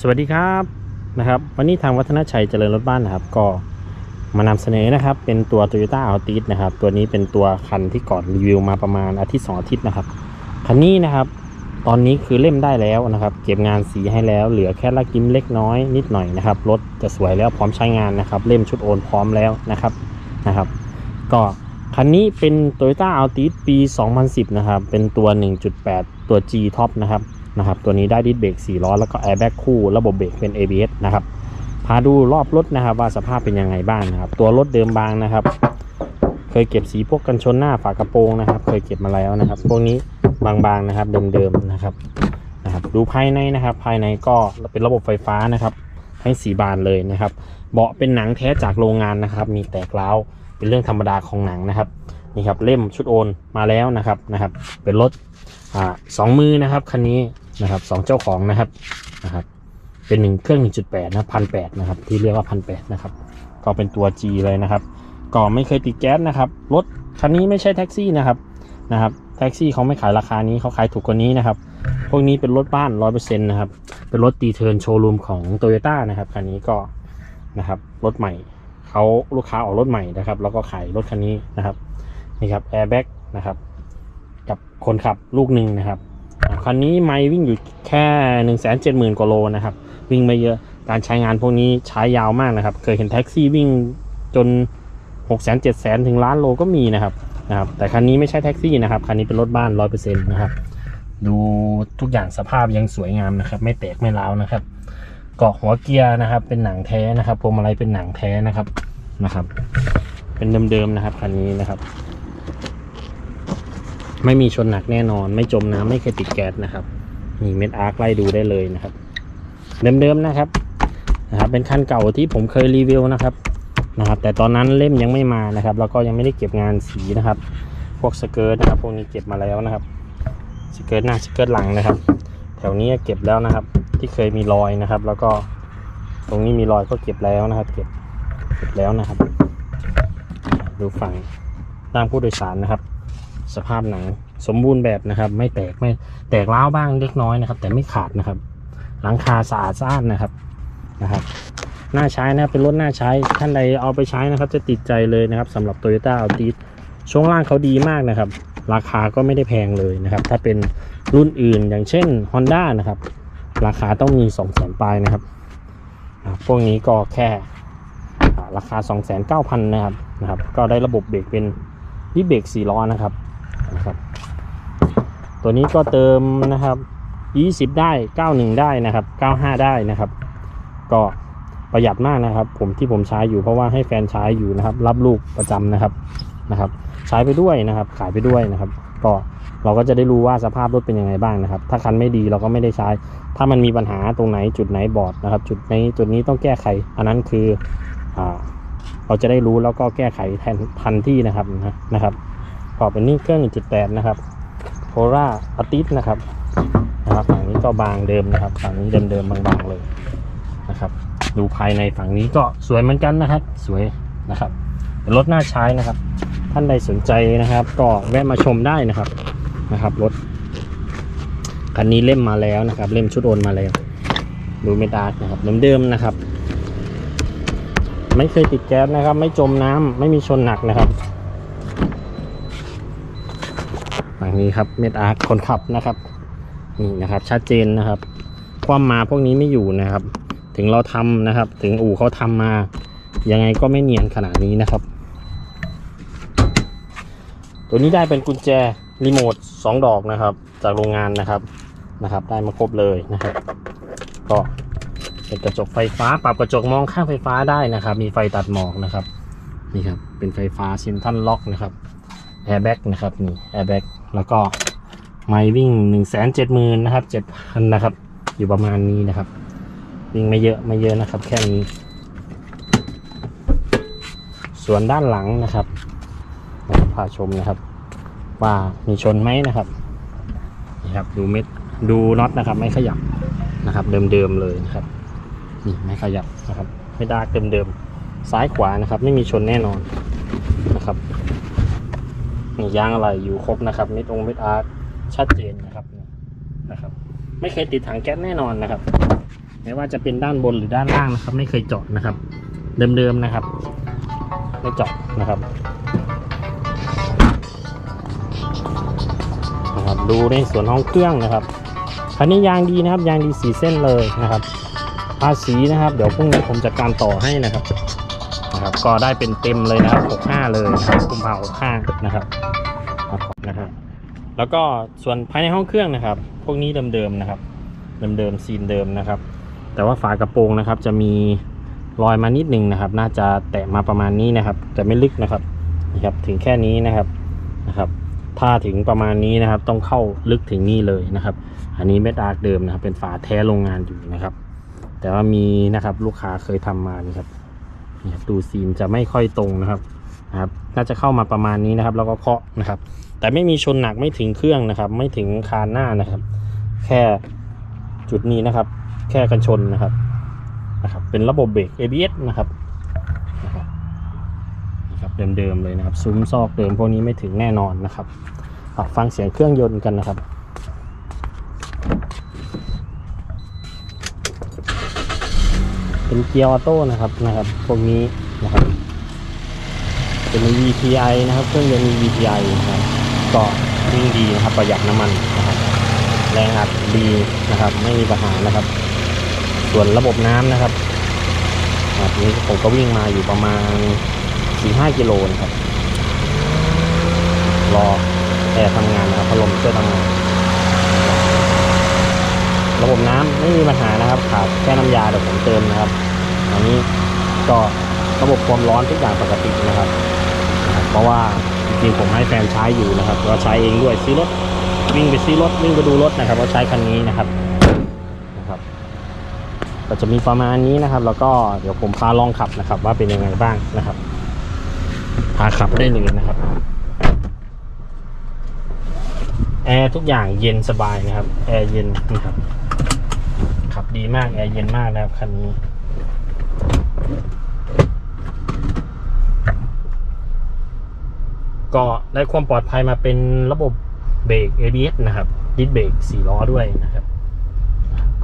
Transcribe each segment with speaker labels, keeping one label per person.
Speaker 1: สวัสดีครับนะครับ วันนี้ทางวัฒนชัยเจริญรถบ้านนะครับ ก็มานำเสนอนะครับ เป็นตัว Toyota Altis นะครับ ตัวนี้เป็นตัวคันที่ก่อนรีวิวมาประมาณอาทิตย์สองอาทิตย์นะครับคันนี้นะครับ ตอนนี้คือเล่มได้แล้วนะครับ เก็บงานสีให้แล้วเหลือแค่ละกิมเล็กน้อยนิดหน่อยนะครับรถจะสวยแล้วพร้อมใช้งานนะครับ เล่มชุดโอนพร้อมแล้วนะครับนะครับ ก็คันนี้เป็น Toyota Altis ปี 2010 นะครับ เป็นตัว 1.8 ตัว G Top นะครับ นะครับ ตัวนี้ได้ดิสเบรก4ล้อแล้วก็แอร์แบ็กคู่ระบบเบรกเป็น ABS นะครับพาดูรอบรถนะครับว่าสภาพเป็นยังไงบ้างนะครับ ตัวรถเดิมบางนะครับ เคยเก็บสีพวกกันชนหน้าฝากระโปรงนะครับ เคยเก็บมาแล้วนะครับ พวกนี้บางๆนะครับเดิมๆนะครับนะครับ ดูภายในนะครับ ภายในก็เป็นระบบไฟฟ้านะครับทั้งสีบานเลยนะครับ เบาะเป็นหนังแท้จากโรงงานนะครับ มีแตกร้าวเป็นเรื่องธรรมดาของหนังนะครับนี่ครับเล่มชุดโอนมาแล้วนะครับนะครับ เป็นรถอ่าสองมือนะครับคันนี้ นะครับสองเจ้าของนะครับนะครับเป็นหนึ่งเครื่อง 1.8 นะพันแปดนะครับที่เรียกว่าพันแปดนะครับก็เป็นตัว G เลยนะครับก็ไม่เคยติดแก๊สนะครับรถคันนี้ไม่ใช่แท็กซี่นะครับนะครับแท็กซี่เขาไม่ขายราคานี้เขาขายถูกกว่านี้นะครับพวกนี้เป็นรถบ้านร้อยเปอร์เซ็นต์นะครับเป็นรถตีเทิร์นโชว์รูมของโตโยต้านะครับคันนี้ก็นะครับรถใหม่เขาลูกค้าออกรถใหม่นะครับแล้วก็ขายรถคันนี้นะครับนี่ครับแอร์แบ็กนะครับกับคนขับลูกหนึ่งนะครับ คันนี้ไม่วิ่งอยู่แค่หนึ่งแสนเจ็ดหมื่นกว่าโลนะครับ วิ่งไม่เยอะการใช้งานพวกนี้ใช้ยาวมากนะครับ เคยเห็นแท็กซี่วิ่งจนหกแสนเจ็ดแสนถึงล้านโลก็มีนะครับนะครับ แต่คันนี้ไม่ใช่แท็กซี่นะครับ คันนี้เป็นรถบ้านร้อยเปอร์เซ็นต์นะครับ ดูทุกอย่างสภาพยังสวยงามนะครับ ไม่แตกไม่ร้าวนะครับเกาะหัวเกียร์นะครับ เป็นหนังแท้นะครับพวงมาลัยเป็นหนังแท้นะครับนะครับ เป็นเดิมๆนะครับคันนี้นะครับ ไม่มีชนหนักแน่นอน ไม่จมน้ำไม่เคยติดแก๊สนะครับนี่เม็ดอาร์คไล่ดูได้เลยนะครับ เดิมๆนะครับนะครับ เป็นคันเก่าที่ผมเคยรีวิวนะครับนะครับ แต่ตอนนั้นเล่มยังไม่มานะครับ แล้วก็ยังไม่ได้เก็บงานสีนะครับ พวกสเกิร์ตนะครับ พวกนี้เก็บมาแล้วนะครับสเกิร์ตหน้าสเกิร์ตหลังนะครับ แถวนี้เก็บแล้วนะครับ ที่เคยมีรอยนะครับ แล้วก็ตรงนี้มีรอยก็เก็บแล้วนะครับ เก็บเก็บแล้วนะครับ ดูฝั่งนั่งผู้โดยสารนะครับ สภาพหนังสมบูรณ์แบบนะครับ ไม่แตกไม่แตกร้าวบ้างเล็กน้อยนะครับ แต่ไม่ขาดนะครับ หลังคาสะอาดสะอานนะครับนะครับน่าใช้นะครับเป็นรถน่าใช้ท่านใดเอาไปใช้นะครับ จะติดใจเลยนะครับสำหรับ Toyota Altis ช่วงล่างเขาดีมากนะครับ ราคาก็ไม่ได้แพงเลยนะครับ ถ้าเป็นรุ่นอื่นอย่างเช่น Honda นะครับ ราคาต้องมี 2 0 0 0 0 0ปลายนะครับอ่าพวกนี้ก็แค่อ่าราคา 2,900,000นะครับนะครับ ก็ได้ระบบเบรกเป็นดิเบรก4ล้อนะครับ นะครับ ตัวนี้ก็เติมนะครับ 20 ได้ 91 ได้นะครับ 95 ได้นะครับ ก็ประหยัดมากนะครับ ผมที่ผมใช้อยู่เพราะว่าให้แฟนใช้อยู่นะครับ รับลูกประจำนะครับนะครับ ใช้ไปด้วยนะครับ ขายไปด้วยนะครับ ก็เราก็จะได้รู้ว่าสภาพรถเป็นยังไงบ้างนะครับ ถ้าคันไม่ดีเราก็ไม่ได้ใช้ ถ้ามันมีปัญหาตรงไหนจุดไหนบอดนะครับ จุดในจุดนี้ต้องแก้ไข อันนั้นคืออเราจะได้รู้แล้วก็แก้ไขแทนทันที่นะครับนะครับ ก็เป็นนี่เครื่อง1.8นะครับโคราอาติสนะครับนะครับฝั่งนี้ก็บางเดิมนะครับฝั่งนี้เดิมๆบางๆเลยนะครับ ดูภายในฝั่งนี้ก็สวยเหมือนกันนะครับ สวยนะครับรถน่าใช้นะครับ ท่านใดสนใจนะครับ ก็แวะมาชมได้นะครับนะครับรถคันนี้เล่มมาแล้วนะครับ เล่มชุดโอนมาแล้วดูเมดาร์กนะครับเดิมๆนะครับ ไม่เคยติดแก๊สนะครับ ไม่จมน้ำไม่มีชนหนักนะครับ ฝั่งนี้ครับเมดอาร์คนขับนะครับนี่นะครับ ชัดเจนนะครับ ความมาพวกนี้ไม่อยู่นะครับ ถึงเราทำนะครับ ถึงอู่เขาทำมา ยังไงก็ไม่เนียนขนาดนี้นะครับ ตัวนี้ได้เป็นกุญแจรีโมท2ดอกนะครับ จากโรงงานนะครับนะครับ ได้มาครบเลยนะครับ ก็เป็นกระจกไฟฟ้าปรับกระจกมองข้างไฟฟ้าได้นะครับ มีไฟตัดหมอกนะครับนี่ครับเป็นไฟฟ้าเซนทันล็อกนะครับแอร์แบ็กนะครับนี่แอร์แบ็ก แล้วก็ไมล์วิ่ง1นึ่งแสนเจ็ดหมื่นนะครับเจ็ดพันนะครับ อยู่ประมาณนี้นะครับ วิ่งไม่เยอะไม่เยอะนะครับ แค่นี้ ส่วนด้านหลังนะครับนะครับพาชมนะครับ ว่ามีชนไหมนะครับนี่ครับ ดูเม็ดดูน็อตนะครับ ไม่ขยับนะครับ เดิมๆเลยนะครับนี่ไม่ขยับนะครับ ไม่ดากเดิมๆซ้ายขวานะครับ ไม่มีชนแน่นอนนะครับ นี่ยางอะไรอยู่ครบนะครับม็ดองม็ดอาร์ตชัดเจนนะครับนะครับ ไม่เคยติดถังแก๊สแน่นอนนะครับไม่ว่าจะเป็นด้านบนหรือด้านล่างนะครับ ไม่เคยเจาะนะครับ เดิมๆนะครับ ไม่เจาะนะครับนะครับ ดูในส่วนห้องเครื่องนะครับคันนี้ยางดีนะครับ ยางดีสีเส้นเลยนะครับภาษีนะครับ เดี๋ยวพรุ่งนี้ผมจัดการต่อให้นะครับ นะครับ ก็ได้เป็นเต็มเลยนะครับ 65 เลยนะครับกุมภา65 นะครับนะครับ แล้วก็ส่วนภายในห้องเครื่องนะครับ พวกนี้เดิมๆนะครับ เดิมๆซีนเดิมนะครับ แต่ว่าฝากระโปรงนะครับ จะมีรอยมานิดนึงนะครับ น่าจะแตะมาประมาณนี้นะครับ แต่ไม่ลึกนะครับนะครับถึงแค่นี้นะครับนะครับ ถ้าถึงประมาณนี้นะครับ ต้องเข้าลึกถึงนี่เลยนะครับ อันนี้เม็ดอาร์เดิมนะครับ เป็นฝาแท้โรงงานอยู่นะครับ แต่ว่ามีนะครับลูกค้าเคยทำมานี่ครับ นี่ครับดูซีนจะไม่ค่อยตรงนะครับนะครับ น่าจะเข้ามาประมาณนี้นะครับ แล้วก็เคาะนะครับ แต่ไม่มีชนหนักไม่ถึงเครื่องนะครับ ไม่ถึงคานหน้านะครับ แค่จุดนี้นะครับ แค่กันชนนะครับนะครับ เป็นระบบเบรก ABS นะครับนะครับเดิมๆเลยนะครับซุ้มซอกเดิมพวกนี้ไม่ถึงแน่นอนนะครับฟังเสียงเครื่องยนต์กันนะครับ เป็นเกียร์ออโต้นะครับนะครับพวกนี้นะครับเป็น VPI นะครับเครื่องยนต์ VPI นะครับก็วิ่งดีนะครับประหยัดน้ำมันนะครับแรงอัดดีนะครับ ไม่มีปัญหานะครับ ส่วนระบบน้ำนะครับแบบนี้ผมก็วิ่งมาอยู่ประมาณ 4-5 กิโลนะครับ รอแอร์ทำงานนะครับพัดลมช่วยทำงาน ระบบน้ำไม่มีปัญหานะครับขาดแค่น้ำยาเดี๋ยวผมเติมนะครับอันนี้ก็ระบบความร้อนทุกอย่างปกตินะครับ เพราะว่าจริงๆผมให้แฟนใช้อยู่นะครับก็ใช้เองด้วยซื้อรถวิ่งไปซื้อรถวิ่งไปดูรถนะครับก็ใช้คันนี้นะครับนะครับ ก็จะมีประมาณนี้นะครับ แล้วก็เดี๋ยวผมพาลองขับนะครับ ว่าเป็นยังไงบ้างนะครับ พาขับได้เลยนะครับแอร์ทุกอย่างเย็นสบายนะครับ แอร์เย็นนะครับ ดีมากแอร์เย็นมากนะครับคันนี้ก็ได้ความปลอดภัยมาเป็นระบบเบรก ABS นะครับดิสเบรก4ล้อด้วยนะครับ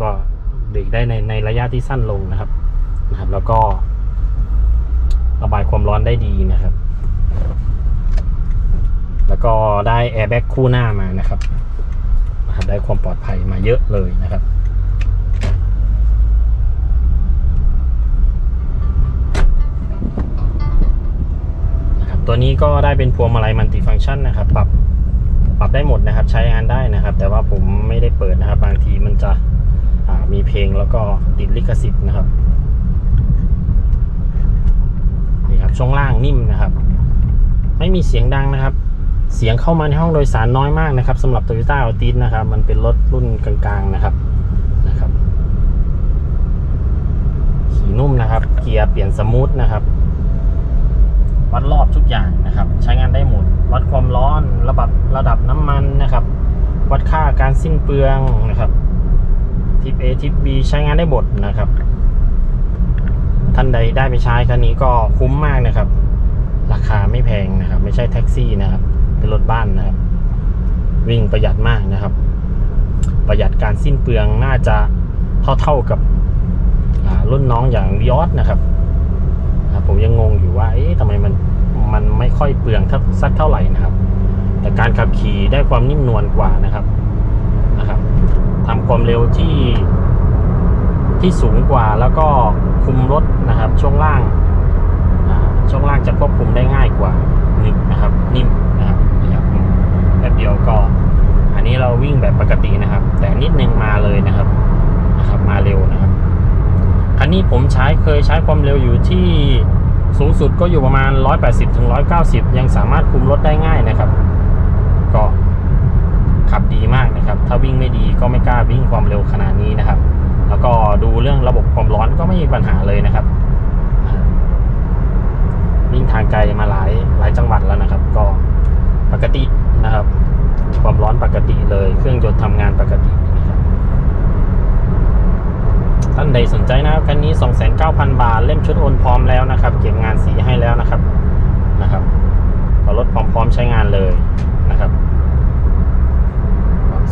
Speaker 1: ก็เบรกได้ในในระยะที่สั้นลงนะครับนะครับ แล้วก็ ระบายความร้อนได้ดีนะครับ แล้วก็ได้แอร์แบ็กคู่หน้ามานะครับนะครับได้ความปลอดภัยมาเยอะเลยนะครับ ตัวนี้ก็ได้เป็นพวงมาลัยมัลติฟังก์ชันนะครับ ปรับปรับได้หมดนะครับ ใช้งานได้นะครับ แต่ว่าผมไม่ได้เปิดนะครับ บางทีมันจะมีเพลงแล้วก็ติดลิขสิทธิ์นะครับนี่ครับช่วงล่างนิ่มนะครับ ไม่มีเสียงดังนะครับ เสียงเข้ามาในห้องโดยสารน้อยมากนะครับสำหรับ Toyota Altis นะครับ มันเป็นรถรุ่นกลางๆนะครับนะครับขี่นุ่มนะครับ เกียร์เปลี่ยนสมูทนะครับ วัดรอบทุกอย่างนะครับ ใช้งานได้หมด วัดความร้อนระดับระดับน้ำมันนะครับ วัดค่าการสิ้นเปลืองนะครับทิป A ทิป B ใช้งานได้หมดนะครับ ท่านใดได้ไปใช้คันนี้ก็คุ้มมากนะครับ ราคาไม่แพงนะครับ ไม่ใช่แท็กซี่นะครับ เป็นรถบ้านนะครับ วิ่งประหยัดมากนะครับ ประหยัดการสิ้นเปลืองน่าจะเท่าๆกับรุ่นน้องอย่างวิออสนะครับ นะผมยังงงอยู่ว่าเอ๊ะทำไมมันมันไม่ค่อยเปลืองทักสักเท่าไหร่นะครับ แต่การขับขี่ได้ความนิ่มนวลกว่านะครับนะครับทำความเร็วที่ที่สูงกว่าแล้วก็คุมรถนะครับ ช่วงล่างช่วงล่างจะควบคุมได้ง่ายกว่านิ่มนะครับนิ่มนะครับนี่ครับแป๊บเดียวก็ อันนี้เราวิ่งแบบปกตินะครับ แต่นิดนึงมาเลยนะครับนะครับ มาเร็วนะครับ นี้ผมใช้เคยใช้ความเร็วอยู่ที่สูงสุดก็อยู่ประมาณ 180ถึง190 ยังสามารถคุมรถได้ง่ายนะครับ ก็ขับดีมากนะครับ ถ้าวิ่งไม่ดีก็ไม่กล้าวิ่งความเร็วขนาดนี้นะครับ แล้วก็ดูเรื่องระบบความร้อนก็ไม่มีปัญหาเลยนะครับ วิ่งทางไกลมาหลายหลายจังหวัดแล้วนะครับ ก็ปกตินะครับ ความร้อนปกติเลย เครื่องยนต์ทำงานปกตินะครับ ท่านใดสนใจนะครับคันนี้ 9,000 บาท เล่มชุดโอนพร้อมแล้วนะครับ เก็บงานสีให้แล้วนะครับนะครับก็รถพร้อมๆใช้งานเลยนะครับ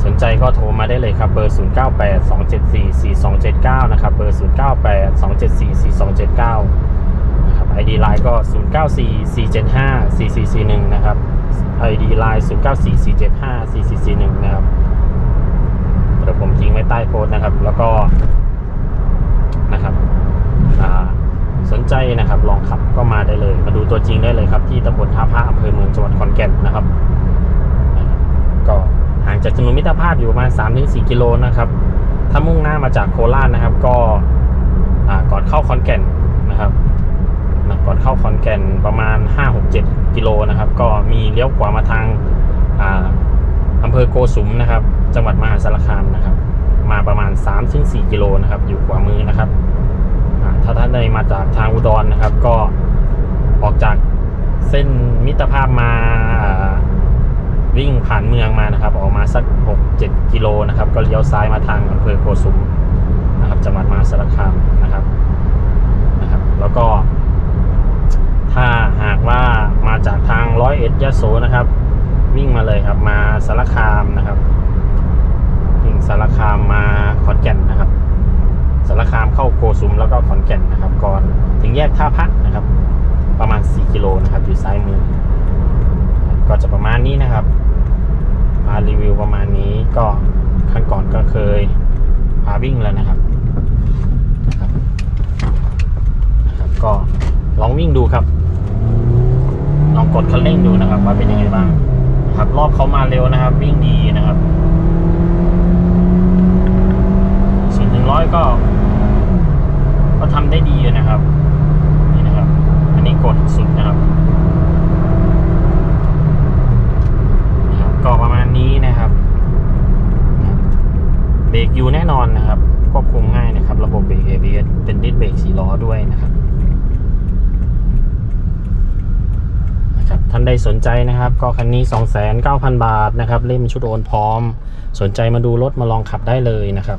Speaker 1: สนใจก็โทรมาได้เลยครับ เบอร์ 0982744279 นะครับ เบอร์ 0 9 8 2 7 4 4 2 7 9 นะครับ ID Line ก็ 0 9 4 4 7 5 4 4 4 1 นะครับ ID Line 0 9 4 4 7 5 4 4 4 1 นะครับเดี๋ยวผมทิ้งไว้ใต้โพสต์นะครับ แล้วก็นะครับ สนใจนะครับลองขับก็มาได้เลย มาดูตัวจริงได้เลยครับ ที่ตำบลท่าพระอำเภอเมืองจังหวัดขอนแก่นนะครับ ก็ห่างจากถนนมิตรภาพอยู่ประมาณ3-4กิโลนะครับถ้ามุ่งหน้ามาจากโคราชนะครับ ก็ก่อนเข้าขอนแก่นนะครับก่อนเข้าขอนแก่นประมาณ 5-6-7 กิโลนะครับ ก็มีเลี้ยวขวามาทางอ่าอำเภอโกสุมนะครับ จังหวัดมหาสารคามนะครับ มาประมาณ 3-4 กิโลนะครับ อยู่ขวามือนะครับ ถ้าท่านใดมาจากทางอุดรนะครับ ก็ออกจากเส้นมิตรภาพมาอ่าวิ่งผ่านเมืองมานะครับ ออกมาสัก 6-7 กิโลนะครับ ก็เลี้ยวซ้ายมาทางอำเภอโกสุมนะครับจังหวัดมหาสารคามนะครับนะครับ แล้วก็ ถ้าหากว่ามาจากทางร้อยเอ็ดยะโสนะครับ วิ่งมาเลยครับมาสารคามนะครับวิ่งสารคามมาขอนแก่นนะครับ สารคามเข้าโกสุมแล้วก็ขอนแก่นนะครับ ก่อนถึงแยกท่าพระนะครับ ประมาณ 4 กิโลนะครับ อยู่ซ้ายมือ ก็จะประมาณนี้นะครับพารีวิวประมาณนี้ก็ครั้งก่อนก็เคยพาวิ่งแล้วนะครับนะครับนะครับก็ลองวิ่งดูครับ ลองกดคันเร่งดูนะครับ ว่าเป็นยังไงบ้างครับรอบเขามาเร็วนะครับ วิ่งดีนะครับส่วนถึงร้ อยก็ ก็ทำได้ดีนะครับ นี่นะครับ อันนี้กดสุดนะครับนะครับ ก็ประมาณนี้นะครับเบรกอยู่แน่นอนนะครับควบคุมง่ายนะครับ ระบบเบรก ABS เป็นดิสเบรกสีล้อด้วยนะครับนะครับท่านใดสนใจนะครับ ก็คันนี้ 29,000 บาทนะครับ เล่มชุดโอนพร้อม สนใจมาดูรถมาลองขับได้เลยนะครับ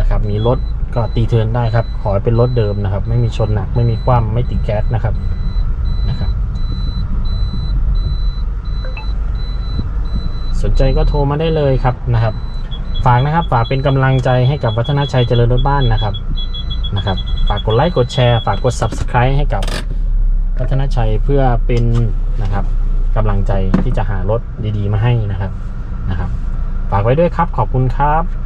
Speaker 1: นะครับ มีรถก็ตีเทินได้ครับ ขอให้เป็นรถเดิมนะครับ ไม่มีชนหนัก ไม่มีคว่ำไม่ติดแก๊สนะครับนะครับ สนใจก็โทรมาได้เลยครับนะครับ ฝากนะครับฝากเป็นกำลังใจให้กับวัฒนชัยเจริญรถบ้านนะครับนะครับ ฝากกดไลค์กดแชร์ฝากกด subscribe ให้กับวัฒนชัยเพื่อเป็นนะครับกำลังใจที่จะหารถดีๆ มาให้นะครับนะครับ ฝากไว้ด้วยครับขอบคุณครับ